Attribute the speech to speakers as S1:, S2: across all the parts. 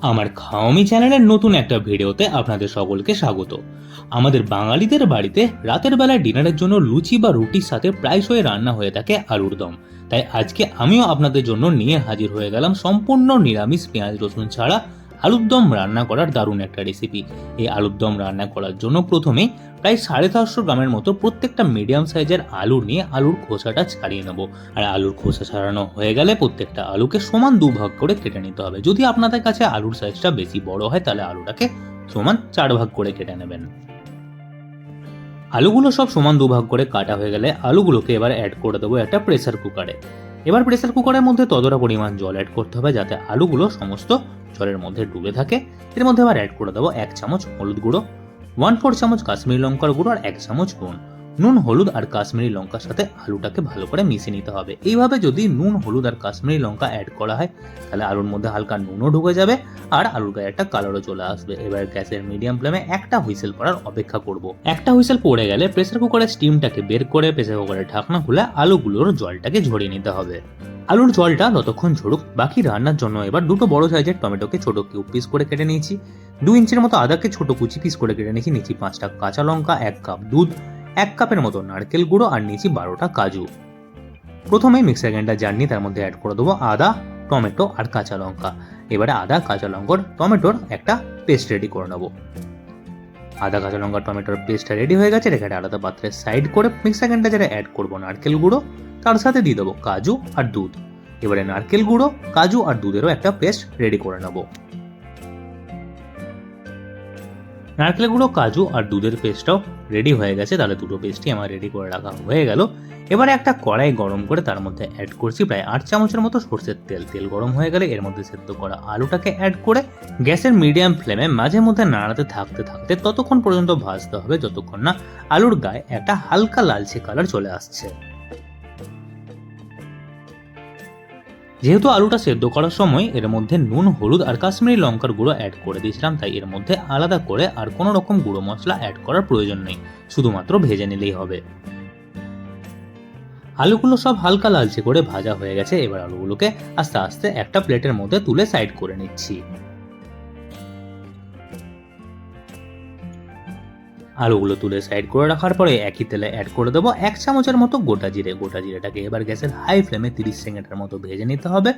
S1: আমার খাওয়ামি চ্যানেলের নতুন একটা ভিডিওতে আপনাদের সকলকে স্বাগত। আমাদের বাঙালিদের বাড়িতে রাতের বেলায় ডিনারের জন্য লুচি বা রুটির সাথে প্রায়শই রান্না হয়ে থাকে আলুর দম। তাই আজকে আমিও আপনাদের জন্য নিয়ে হাজির হয়ে গেলাম সম্পূর্ণ নিরামিষ পেঁয়াজ রসুন ছাড়া আলুর দম রান্না করার দারুণ একটা রেসিপি এই আলুর দম রান্না করার জন্য প্রথমেই প্রায় সাড়ে চারশো গ্রামের মতো প্রত্যেকটা মিডিয়াম সাইজের আলু নিয়ে আলুর খোসাটা ছাড়িয়ে নেব। আর আলুর খোসা ছাড়ানো হয়ে গেলে প্রত্যেকটা আলুকে সমান দু ভাগ করে কেটে নিতে হবে। যদি আপনাদের কাছে আলুর সাইজটা বেশি বড় হয়, তাহলে আলুটাকে সমান চার ভাগ করে কেটে নেবেন। আলুগুলো সব সমান দু ভাগ করে কাটা হয়ে গেলে আলুগুলোকে এবার অ্যাড করে দেবো একটা প্রেসার কুকারে এবার প্রেসার কুকারের মধ্যে ততটা পরিমাণ জল অ্যাড করতে হবে যাতে আলুগুলো সমস্ত জলের মধ্যে ডুবে থাকে। এর মধ্যে আবার অ্যাড করে দেবো এক চামচ হলুদ গুঁড়ো ওয়ান ফোর চামচ কাশ্মীরি লঙ্কার গুঁড়ো আর এক চামচ নুন। নুন, হলুদ আর কাশ্মীরি লঙ্কার সাথে আলুটাকে ভালো করে মিশিয়ে নিতে হবে। এইভাবে যদি নুন, হলুদ আর কাশ্মীরি লঙ্কা অ্যাড করা হয়, তাহলে আলুর মধ্যে হালকা নুনও ঢুকে যাবে আর আলুর গায়ে একটা কালারও চলে আসবে। এবার গ্যাসের মিডিয়াম ফ্লেমে একটা হুইসেল পড়ার অপেক্ষা করব। একটা হুইসেল পড়ে গেলে প্রেসার কুকারের স্টিমটাকে বের করে প্রেসার কুকারের ঢাকনা খুলে আলুগুলোর জলটাকে ঝরিয়ে নিতে হবে। আলুর জলটা ততক্ষণ ঝরুক, বাকি রান্নার জন্য এবার দুটো বড় সাইজের টমেটোকে ছোট কিউব পিস করে কেটে নিয়েছি। দু ইঞ্চির মতো আদাকে ছোট কুচি পিস করে কেটে নিয়েছি। নিয়েছি পাঁচটা কাঁচা লঙ্কা, এক কাপ দুধ এক কাপের মতো নারকেল গুঁড়ো আর নিয়েছি বারোটা কাজু। প্রথমে মিক্সার গ্রাইন্ডার জার নিয়ে তার মধ্যে অ্যাড করে দেবো আদা, টমেটো আর কাঁচা লঙ্কা। এবারে আদা, কাঁচা লঙ্কার, টমেটোর একটা পেস্ট রেডি করে নেব। আদা, কাঁচা লঙ্কা, টমেটোর পেস্টটা রেডি হয়ে গেছে। রেখে আলাদা পাত্রে সাইড করে মিক্সার গ্রাইন্ডার অ্যাড করব নারকেল গুঁড়ো। তার সাথে দিয়ে দেবো কাজু আর দুধ। এবারে নারকেল গুঁড়ো, কাজু আর দুধেরও একটা পেস্ট রেডি করে নেব। নারকেল গুঁড়ো, কাজু আর দুধের পেস্টটাও রেডি হয়ে গেছে। তাহলে দুটো পেস্টই আমার রেডি করে রাখা হয়ে গেল। এবারে একটা কড়াই গরম করে তার মধ্যে অ্যাড করছি প্রায় আট চামচের মতো সর্ষের তেল। তেল গরম হয়ে গেলে এর মধ্যে সেদ্ধ করা আলুটাকে অ্যাড করে গ্যাসের মিডিয়াম ফ্লেমে মাঝে মধ্যে নাড়াতে থাকতে থাকতে ততক্ষণ পর্যন্ত ভাজতে হবে, যতক্ষণ না আলুর গায়ে একটা হালকা লালচে কালার চলে আসছে। যেহেতু আলুটা সেদ্ধ করার সময় এর মধ্যে নুন, হলুদ আর কাশ্মীরি লঙ্কার গুঁড়ো অ্যাড করে দিয়েছিলাম, তাই এর মধ্যে আলাদা করে আর কোনো রকম গুঁড়ো মশলা অ্যাড করার প্রয়োজন নেই, শুধুমাত্র ভেজে নিলেই হবে। আলুগুলো সব হালকা লালচে করে ভাজা হয়ে গেছে, এবার আলুগুলোকে আস্তে আস্তে একটা প্লেটের মধ্যে তুলে সাইড করে নিচ্ছি। আলুগুলো তুলে সাইড করে রাখার পরে একই তেলে অ্যাড করে দেবো এক চামচের মতো গোটা জিরে। গোটা জিরেটাকে এবার গ্যাসের হাই ফ্লেমে তিরিশ সেকেন্ডের মতো ভেজে নিতে হবে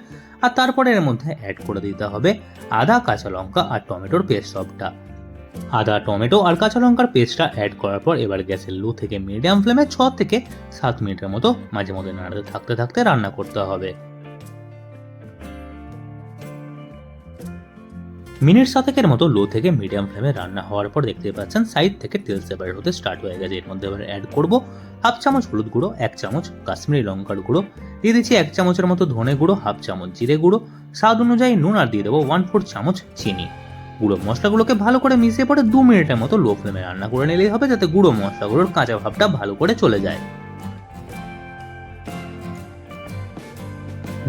S1: আর তারপরে এর মধ্যে অ্যাড করে দিতে হবে আদা, কাঁচা লঙ্কা আর টমেটোর পেস্ট সবটা। আদা, টমেটো আর কাঁচা লঙ্কার পেস্টটা অ্যাড করার পর এবার গ্যাসের লো থেকে মিডিয়াম ফ্লেমে ছ থেকে সাত মিনিটের মতো মাঝে মধ্যে নাড়াতে থাকতে থাকতে রান্না করতে হবে। মিনিট সাতেকের মতো লো থেকে মিডিয়াম ফ্লেমে রান্না হওয়ার পর দেখতে পাচ্ছেন সাইড থেকে তেল সেপারেট হতে স্টার্ট হয়ে গেছে। এর মধ্যে এবার অ্যাড করব হাফ চামচ হলুদ গুঁড়ো, এক চামচ কাশ্মীরি লঙ্কার গুঁড়ো, দিয়ে দিচ্ছি এক চামচের মতো ধনে গুঁড়ো হাফ চামচ জিরে গুঁড়ো, স্বাদ অনুযায়ী নুন আর দিয়ে দেবো ওয়ান ফোর চামচ চিনি। গুঁড়ো মশলাগুলোকে ভালো করে মিশিয়ে পরে দু মিনিটের মতো লো ফ্লেমে রান্না করে নিলেই হবে যাতে গুঁড়ো মশলাগুলোর কাঁচা ভাবটা ভালো করে চলে যায়।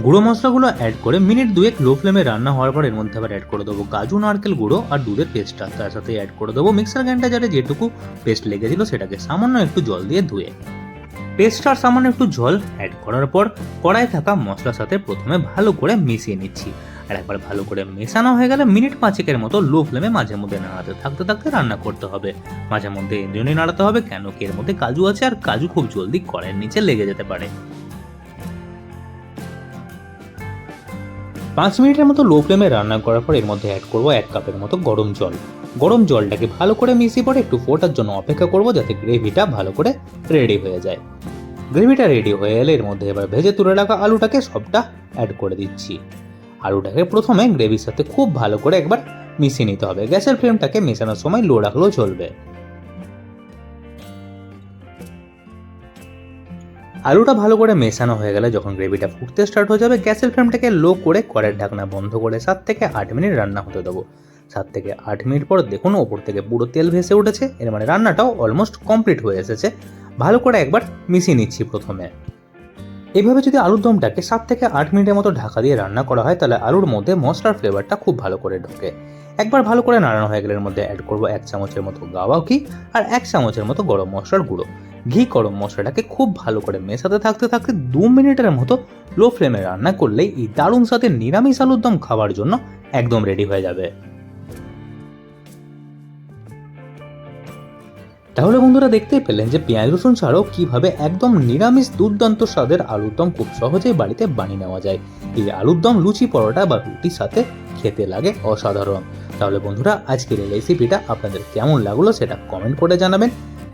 S1: গুঁড়ো মশলাগুলো অ্যাড করে মিনিট দুয়েক লো ফ্লেমে রান্না হওয়ার পর এর মধ্যে আবার অ্যাড করে দেবো কাজু নারকেল গুঁড়ো আর দুধের পেস্টটা তার সাথে অ্যাড করে দেবো মিক্সার গ্রাইন্ডারে যেটুকু পেস্ট লেগেছিল সেটাকে সামান্য একটু জল দিয়ে ধুয়ে। পেস্ট আর সামান্য একটু জল অ্যাড করার পর কড়াই থাকা মশলার সাথে প্রথমে ভালো করে মিশিয়ে নিচ্ছি। আর একবার ভালো করে মেশানো হয়ে গেলে মিনিট পাঁচেকের মতো লো ফ্লেমে মাঝে মধ্যে নাড়াতে থাকতে থাকতে রান্না করতে হবে। মাঝে মধ্যে এমনি নাড়াতে হবে কেন কি এর মধ্যে কাজু আছে আর কাজু খুব জলদি কড়াইয়ের নিচে লেগে যেতে পারে। পাঁচ মিনিটের মতো লো ফ্লেমে রান্না করার পর এর মধ্যে অ্যাড করব এক কাপের মতো গরম জল। গরম জলটাকে ভালো করে মিশিয়ে পরে একটু ফোটার জন্য অপেক্ষা করব যাতে গ্রেভিটা ভালো করে রেডি হয়ে যায়। গ্রেভিটা রেডি হয়ে এলে এর মধ্যে এবার ভেজে তুলে রাখা আলুটাকে সবটা অ্যাড করে দিচ্ছি। আলুটাকে প্রথমে গ্রেভির সাথে খুব ভালো করে একবার মিশিয়ে নিতে হবে। গ্যাসের ফ্লেমটাকে মেশানোর সময় লো রাখলেও চলবে। আলুটা ভালো করে মেশানো হয়ে গেলে যখন গ্রেভিটা ফুটতে স্টার্ট হয়ে যাবে, গ্যাসের ফ্লেমটাকে লো করে কড়ের ঢাকনা বন্ধ করে সাত থেকে আট মিনিট রান্না হতে দেবো। সাত থেকে আট মিনিট পর দেখুন ওপর থেকে পুরো তেল ভেসে উঠেছে, এর মানে রান্নাটাও অলমোস্ট কমপ্লিট হয়ে এসেছে। ভালো করে একবার মিশিয়ে নিচ্ছি প্রথমে। এইভাবে যদি আলুর দমটাকে সাত থেকে আট মিনিটের মতো ঢাকা দিয়ে রান্না করা হয়, তাহলে আলুর মধ্যে মশলার ফ্লেভারটা খুব ভালো করে ঢোকে। একবার ভালো করে নাড়ানো হয়ে গেলে এর মধ্যে অ্যাড করব এক চামচের মতো গাওয়া ঘি আর এক চামচের মতো গরম মশলার গুঁড়ো। ঘি গরম মশলাটাকে খুব ভালো করে মেশাতে থাকতে থাকতে দু মিনিটের মতো লো ফ্লেমে রান্না করলেই এই দারুণ সাথে নিরামিষ আলুর দম খাওয়ার জন্য একদম রেডি হয়ে যাবে। তাহলে বন্ধুরা দেখতেই পেলেন যে পেঁয়াজ রসুন ছাড়াও কীভাবে একদম নিরামিষ দুর্দান্ত স্বাদের আলুর দম খুব সহজেই বাড়িতে বানিয়ে নেওয়া যায়। এই আলুর দম, লুচি, পরোটা বা রুটির সাথে খেতে লাগে অসাধারণ। তাহলে বন্ধুরা আজকের এই রেসিপিটা আপনাদের কেমন লাগল সেটা কমেন্ট করে জানাবেন।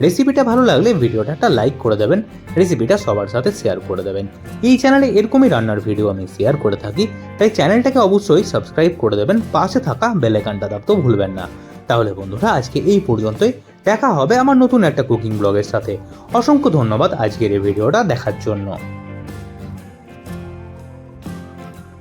S1: রেসিপিটা ভালো লাগলে ভিডিওটা একটা লাইক করে দেবেন, রেসিপিটা সবার সাথে শেয়ার করে দেবেন। এই চ্যানেলে এরকমই রান্নার ভিডিও আমি শেয়ার করে থাকি, তাই চ্যানেলটাকে অবশ্যই সাবস্ক্রাইব করে দেবেন, পাশে থাকা বেলাইকানটা দাবতেও ভুলবেন না। তাহলে বন্ধুরা আজকে এই পর্যন্তই। দেখা হবে আমার নতুন একটা কুকিং ব্লগের সাথে। অসংখ্য ধন্যবাদ আজকের এই ভিডিওটা দেখার জন্য।